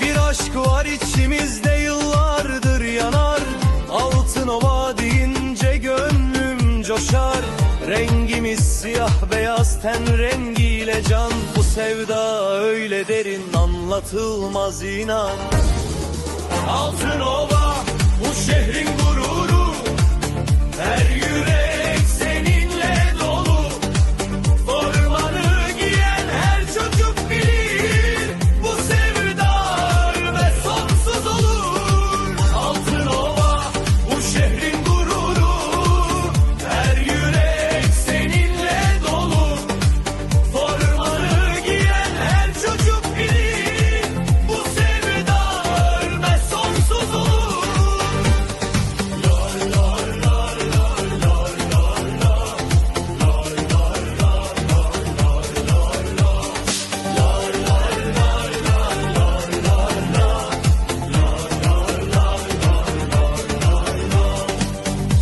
Bir aşk var içimizde Rengimiz siyah beyaz ten rengiyle can. Bu sevda öyle derin anlatılmaz inan. Altın ova bu şehrin gururu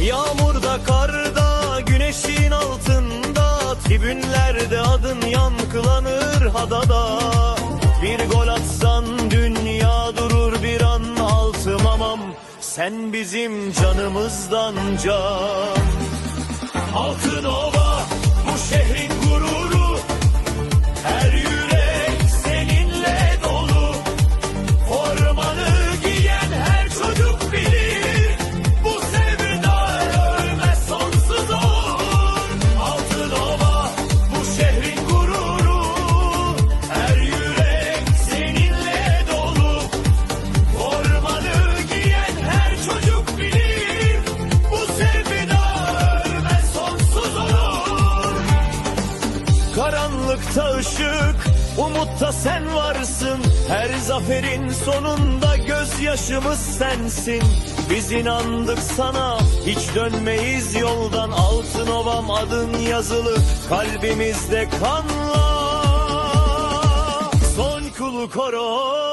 Yağmurda, karda, güneşin altında Tribünlerde adın yankılanır hadada. Bir gol atsan dünya durur bir an altı mamam Sen bizim canımızdan can. Altın ova bu şehrin Karanlıkta ışık, umutta sen varsın. Her zaferin sonunda gözyaşımız sensin. Biz inandık sana, hiç dönmeyiz yoldan. Altın ovam adın yazılı, kalbimizde kanla. Son kulu koron